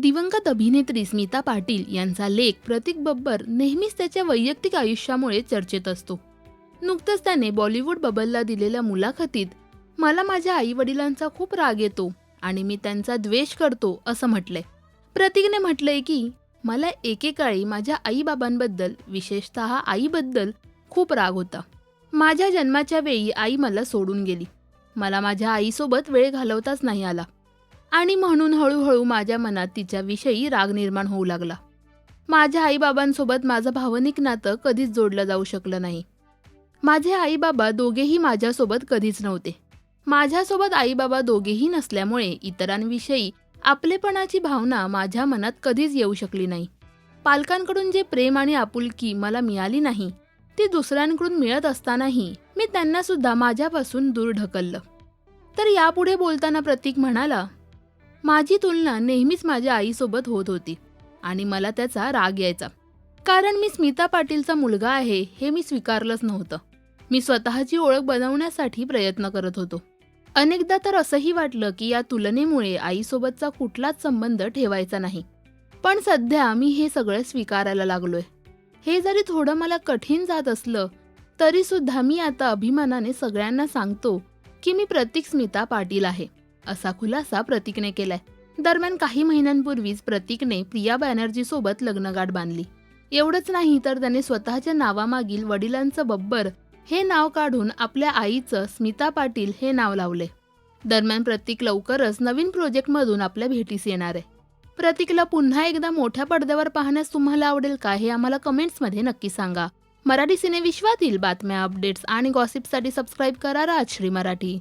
दिवंगत अभिनेत्री स्मिता पाटील यांचा लेख प्रतीक बब्बर नेहमीच त्याच्या वैयक्तिक आयुष्यामुळे चर्चेत असतो. नुकतंच त्याने बॉलिवूड बबलला दिलेल्या मुलाखतीत मला माझ्या आई वडिलांचा खूप राग येतो आणि मी त्यांचा द्वेष करतो असं म्हटलंय. प्रतीकने म्हटलंय की मला एकेकाळी माझ्या आईबाबांबद्दल विशेषतः आईबद्दल खूप राग होता. माझ्या जन्माच्या वेळी आई मला सोडून गेली. मला माझ्या आईसोबत वेळ घालवताच नाही आला. आणि म्हणून हळूहळू माझ्या मनात तिच्याविषयी राग निर्माण होऊ लागला. माझ्या आईबाबांसोबत माझं भावनिक नातं कधीच जोडलं जाऊ शकलं नाही. माझे आईबाबा दोघेही माझ्यासोबत कधीच नव्हते. माझ्यासोबत आईबाबा दोघेही नसल्यामुळे इतरांविषयी आपलेपणाची भावना माझ्या मनात कधीच येऊ शकली नाही. पालकांकडून जे प्रेम आणि आपुलकी मला मिळाली नाही ती दुसऱ्यांकडून मिळत असतानाही मी त्यांना सुद्धा माझ्यापासून दूर ढकललं. तर यापुढे बोलताना प्रतीक म्हणाला माझी तुलना नेहमीच माझ्या आईसोबत होत होती आणि मला त्याचा राग यायचा. कारण मी स्मिता पाटीलचा मुलगा आहे हे मी स्वीकारलंच नव्हतं. मी स्वतःची ओळख बनवण्यासाठी प्रयत्न करत होतो. अनेकदा तर असंही वाटलं की या तुलनेमुळे आईसोबतचा कुठलाच संबंध ठेवायचा नाही. पण सध्या मी हे सगळं स्वीकारायला लागलोय. हे जरी थोडं मला कठीण जात असलं तरी सुद्धा मी आता अभिमानाने सगळ्यांना सांगतो की मी प्रतीक स्मिता पाटील आहे. असा खुलासा प्रतीकने केलाय. दरम्यान काही महिन्यांपूर्वीच प्रतीकने प्रिया बॅनर्जी सोबत लग्नगाठ बांधली. एवढंच नाही तर त्याने स्वतःच्या नावामागील वडिलांचं बब्बर हे नाव काढून आपल्या आईचं स्मिता पाटील हे नाव लावले. दरम्यान प्रतीक लवकरच नवीन प्रोजेक्टमधून आपल्या भेटीस येणार आहे. प्रतीकला पुन्हा एकदा मोठ्या पडद्यावर पाहण्यास तुम्हाला आवडेल का हे आम्हाला कमेंट्समध्ये नक्की सांगा. मराठी सिनेविश्वातील बातम्या अपडेट्स आणि गॉसिपसाठी सबस्क्राईब करा राजश्री मराठी.